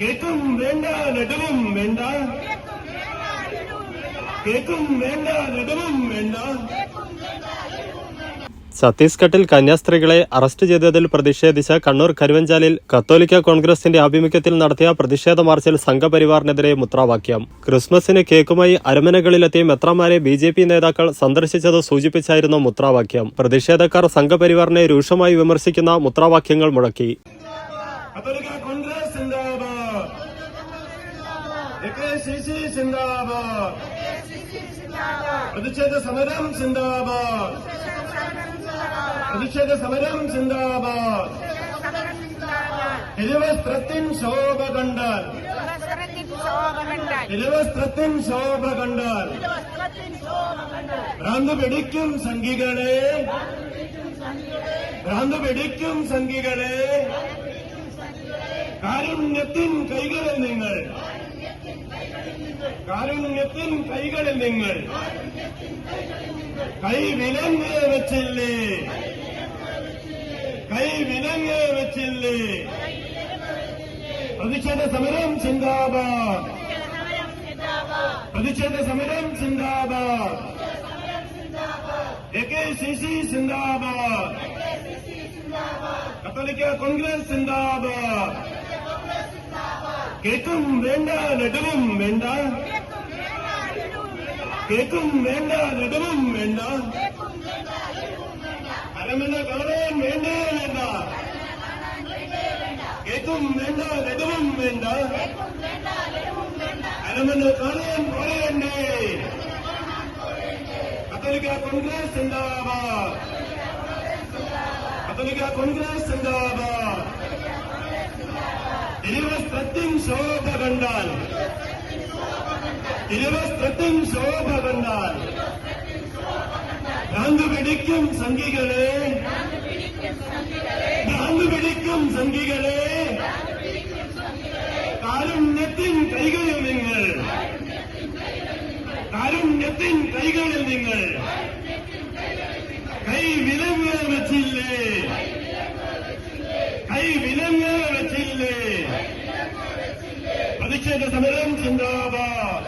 കേക്കും വേണ്ട ലഡുവും വേണ്ട. കേക്കും വേണ്ട ലഡുവും വേണ്ട. ഛത്തീസ്ഗഡിൽ കന്യാസ്ത്രീകളെ അറസ്റ്റ് ചെയ്തതിൽ പ്രതിഷേധിച്ച് കണ്ണൂർ കരുവഞ്ചാലിൽ കത്തോലിക്ക കോൺഗ്രസിന്റെ ആഭിമുഖ്യത്തിൽ നടത്തിയ പ്രതിഷേധ മാർച്ചിൽ സംഘപരിവാറിനെതിരെ മുദ്രാവാക്യം. ക്രിസ്മസിന് കേക്കുമായി അരമനകളിലെത്തി മെത്രമാരെ ബി ജെ പി നേതാക്കൾ സന്ദർശിച്ചത് സൂചിപ്പിച്ചായിരുന്നു മുദ്രാവാക്യം. പ്രതിഷേധക്കാർ സംഘപരിവാറിനെ രൂക്ഷമായി വിമർശിക്കുന്ന മുദ്രാവാക്യങ്ങൾ മുഴക്കി. Catholica Congress zindabad A K C C zindabad പ്രതിഷേധ സമരം സിന്ദാബാദ് പ്രതിഷേധ സമരം സിന്ദാബാദ് തിരുവസ്ത്രത്തിൻ ശോഭ കണ്ടാൽ. തിരുവസ്ത്രത്തിൻ ശോഭ കണ്ടാൽ. ഭ്രാന്ത് പിടിക്കും സംഘികളെ. ഭ്രാന്ത് പിടിക്കും സംഘികളെ. കാരുണ്യത്തിൻ കൈകളിൽ നിങ്ങൾ. കാരുണ്യത്തിൻ കൈകളിൽ നിങ്ങൾ കൈ വിലങ്ങ് വെച്ചില്ലേ കൈ വിലങ്ങ് വെച്ചില്ലേ പ്രതിഷേധ സമരം സിന്ദാബാദ് പ്രതിഷേധ സമരം zindabad A K C C zindabad Catholica Congress zindabad കേക്കും വേണ്ട നെടുവും വേണ്ട കേക്കും വേണ്ട നെടുവും വേണ്ട അരമന കാണാൻ വേണ്ടേ വേണ്ട കേക്കും വേണ്ട നെടുവും വേണ്ട അരമന കാണാൻ പോരേണ്ടേ കത്തോലിക്ക കോൺഗ്രസ് സിന്ദാബാദ് കത്തോലിക്ക കോൺഗ്രസ് സിന്ദാബാദ് തിരുവസ്ത്രത്തിൻ ശോഭ കണ്ടാൽ തിരുവസ്ത്രത്തിൻ ശോഭ കണ്ടാൽ. ഭ്രാന്ത് പിടിക്കും സംഘികളെ. ഭ്രാന്ത് പിടിക്കും സംഘികളെ. കാരുണ്യത്തിൻ കൈകളിൽ നിങ്ങൾ. കാരുണ്യത്തിൻ കൈകളിൽ നിങ്ങൾ. കൈ വിലങ്ങ് വെച്ചില്ലേ. കൈ വിലങ്ങ് വെച്ചില്ലേ. പ്രതിഷേധ സമരം ചിന്താബാദ്.